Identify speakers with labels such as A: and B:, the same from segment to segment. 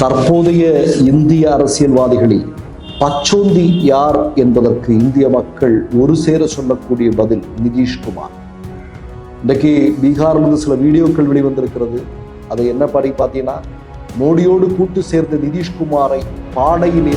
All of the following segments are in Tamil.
A: தற்போதைய இந்திய அரசியல்வாதிகளில் பச்சோந்தி யார் என்பதற்கு இந்திய மக்கள் ஒரு சேர சொல்லக்கூடிய பதில் நிதிஷ்குமார் இன்றைக்கு பீகார்லேருந்து சில வீடியோக்கள் வெளிவந்திருக்கிறது. அதை என்ன படி பார்த்தீங்கன்னா மோடியோடு கூட்டு சேர்ந்த நிதிஷ்குமாரை பாடையிலே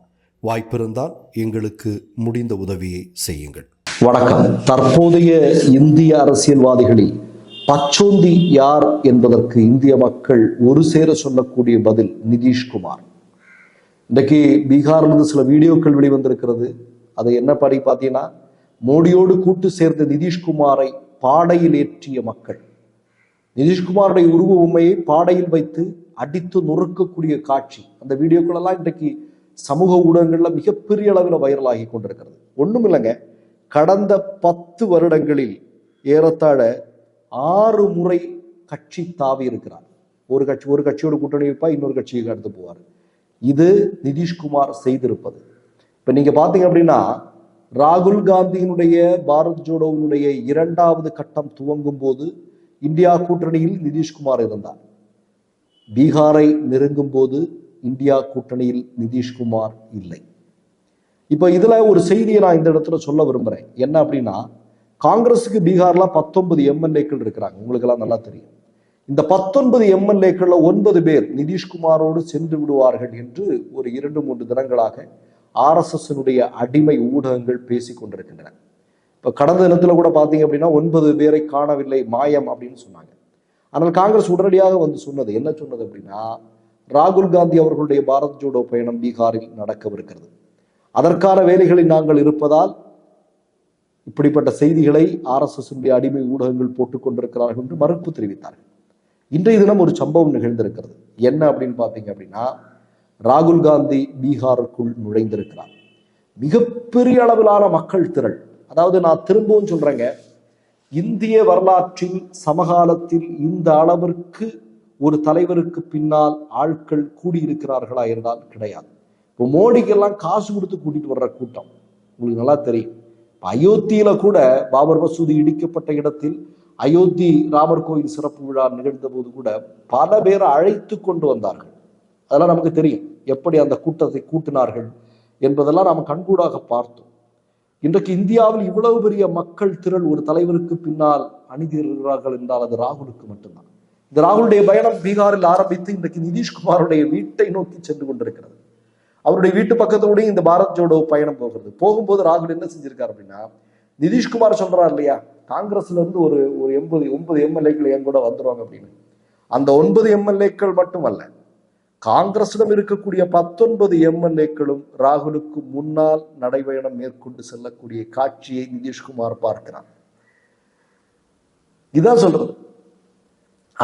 B: வாய்ப்பிருந்தால் எங்களுக்கு முடிந்த உதவியை செய்யுங்கள்.
A: வணக்கம். தற்போதைய இந்திய அரசியல்வாதிகளில் பச்சோந்தி யார் என்பதற்கு இந்திய மக்கள் ஒரு சேர சொல்லக்கூடிய பதில் நிதிஷ்குமார். இன்றைக்கு பீகார்லேருந்து சில வீடியோக்கள் வெளிவந்திருக்கிறது. அதை என்ன படி பார்த்தீங்கன்னா மோடியோடு கூட்டு சேர்ந்த நிதிஷ்குமாரை பாடையில் ஏற்றிய மக்கள். நிதிஷ்குமாருடைய உருவ உண்மையை பாடையில் வைத்து அடித்து நொறுக்கக்கூடிய காட்சி. அந்த வீடியோக்கள் எல்லாம் இன்றைக்கு சமூக ஊடகங்களில் மிகப்பெரிய அளவில் வைரலாகி கொண்டிருக்கிறது. ஒன்றும் இல்லைங்க கடந்த பத்து வருடங்களில் ஏறத்தாழ ஆறு முறை கட்சி தாவி இருக்கிறார். ஒரு கட்சி ஒரு கட்சியோட கூட்டணி வைப்பா இன்னொரு கட்சிக்கு அடுத்து போவார். இது நிதிஷ்குமார் செய்திருப்பது. இப்போ நீங்கள் பார்த்தீங்க அப்படின்னா ராகுல் காந்தியினுடைய பாரத் ஜோடோவினுடைய இரண்டாவது கட்டம் துவங்கும் போது இந்தியா கூட்டணியில் நிதிஷ்குமார் இருந்தார். பீகாரை நெருங்கும் போது இந்தியா கூட்டணியில் நிதிஷ்குமார் இல்லை. இப்போ இதில் ஒரு செய்தியை நான் இந்த இடத்துல சொல்ல விரும்புகிறேன் என்ன அப்படின்னா காங்கிரஸுக்கு பீகார்ல பத்தொன்பது எம்எல்ஏக்கள் இருக்கிறாங்க. உங்களுக்கெல்லாம் நல்லா தெரியும். இந்த பத்தொன்பது எம்எல்ஏக்கள்ல ஒன்பது பேர் நிதிஷ்குமாரோடு சென்று விடுவார்கள் என்று ஒரு இரண்டு மூன்று தினங்களாக ஆர்எஸ்எஸ்னுடைய அடிமை ஊடகங்கள் பேசி கொண்டிருக்கின்றன. இப்போ கடந்த தினத்தில் கூட பார்த்தீங்க அப்படின்னா ஒன்பது பேரை காணவில்லை மாயம் அப்படின்னு சொன்னாங்க. ஆனால் காங்கிரஸ் உடனடியாக வந்து சொன்னது. என்ன சொன்னது அப்படின்னா ராகுல் காந்தி அவர்களுடைய பாரத் ஜோடோ பயணம் பீகாரில் நடக்கவிருக்கிறது. அதற்கான வேலைகளில் நாங்கள் இருப்பதால் இப்படிப்பட்ட செய்திகளை ஆர்எஸ்எஸ் அடிமை ஊடகங்கள் போட்டுக் கொண்டிருக்கிறார்கள் என்று மறுப்பு தெரிவித்தார்கள். இன்றைய தினம் ஒரு சம்பவம் நிகழ்ந்திருக்கிறது. என்ன அப்படின்னு பார்த்தீங்க அப்படின்னா ராகுல் காந்தி பீகாருக்குள் நுழைந்திருக்கிறார். மிகப்பெரிய அளவிலான மக்கள் திரள். அதாவது நான் திரும்பவும் சொல்றேங்க இந்திய வரலாற்றில் சமகாலத்தில் இந்த அளவிற்கு ஒரு தலைவருக்கு பின்னால் ஆட்கள் கூடியிருக்கிறார்களா என்றால் கிடையாது. இப்போ மோடிக்கெல்லாம் காசு கொடுத்து கூட்டிட்டு வர்ற கூட்டம் உங்களுக்கு நல்லா தெரியும். அயோத்தியில கூட பாபர் மசூதி இடிக்கப்பட்ட இடத்தில் அயோத்தி ராமர் கோயில் சிறப்பு விழா நிகழ்ந்த போது கூட பல பேரை அழைத்து கொண்டு வந்தார்கள். அதெல்லாம் நமக்கு தெரியும். எப்படி அந்த கூட்டத்தை கூட்டினார்கள் என்பதெல்லாம் நாம் கண்கூடாக பார்த்தோம். இன்றைக்கு இந்தியாவில் இவ்வளவு பெரிய மக்கள் திரள் ஒரு தலைவருக்கு பின்னால் அணிதிருக்கிறார்கள் என்றால் அது ராகுலுக்கு மட்டும்தான். இந்த ராகுலுடைய பயணம் பீகாரில் ஆரம்பித்து இன்றைக்கு நிதிஷ்குமாருடைய வீட்டை நோக்கி சென்று கொண்டிருக்கிறது. அவருடைய வீட்டு பக்கத்தோடய இந்த பாரத் ஜோடோ பயணம் போகிறது. போகும்போது ராகுல் என்ன செஞ்சிருக்காரு அப்படின்னா நிதிஷ்குமார் சொல்றாரு இல்லையா காங்கிரஸ்ல இருந்து ஒரு ஒரு எண்பது ஒன்பது எம்எல்ஏக்கள் என் கூட வந்துருவாங்க அப்படின்னு. அந்த ஒன்பது எம்எல்ஏக்கள் மட்டுமல்ல காங்கிரசிடம் இருக்கக்கூடிய பத்தொன்பது எம்எல்ஏக்களும் ராகுலுக்கு முன்னால் நடைபயணம் மேற்கொண்டு செல்லக்கூடிய காட்சியை நிதிஷ்குமார் பார்க்கிறார். இதான் சொல்றது.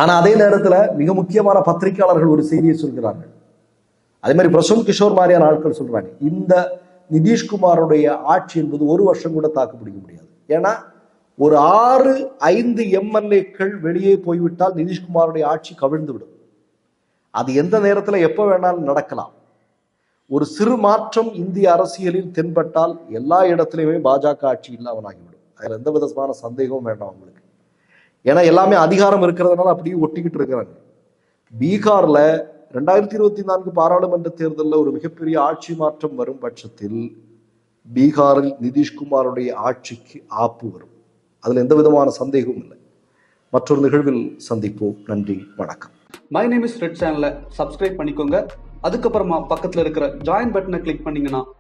A: ஆனா அதே நேரத்துல மிக முக்கியமான பத்திரிகையாளர்கள் ஒரு செய்தியை சொல்கிறார்கள். அதே மாதிரி பிரசந்த் கிஷோர் மாதிரியான ஆட்கள் சொல்றாங்க. இந்த நிதிஷ்குமாருடைய ஆட்சி என்பது ஒரு வருஷம் கூட தாக்கு பிடிக்க முடியாது. ஏன்னா ஒரு ஆறு ஐந்து எம்எல்ஏக்கள் வெளியே போய்விட்டால் நிதிஷ்குமாருடைய ஆட்சி கவிழ்ந்து விடும் அது எந்த நேரத்தில் எப்ப வேணாலும் நடக்கலாம். ஒரு சிறு மாற்றம் இந்திய அரசியலில் தென்பட்டால் எல்லா இடத்துலையுமே பாஜக ஆட்சி இல்லாமலாகிவிடும். அதில் எந்த விதமான சந்தேகமும் வேண்டாம் அவங்களுக்கு ஏன்னா எல்லாமே அதிகாரம் இருக்கிறதுனால அப்படியே ஒட்டிக்கிட்டு இருக்கிறாங்க. பீகார்ல ரெண்டாயிரத்தி இருபத்தி நான்கு பாராளுமன்ற தேர்தலில் ஒரு மிகப்பெரிய ஆட்சி மாற்றம் வரும் பட்சத்தில் பீகாரில் நிதிஷ்குமாருடைய ஆட்சிக்கு ஆப்பு வரும். அதில் எந்த விதமான சந்தேகமும் இல்லை. மற்றொரு நிகழ்வில் சந்திப்போம். நன்றி வணக்கம்.
C: மை நேம் இஸ் ரெட் சேனலை சப்ஸ்கிரைப் பண்ணிக்கோங்க. அதுக்கப்புறமா பக்கத்தில் இருக்கிற ஜாயின் பட்டனை கிளிக் பண்ணீங்கன்னா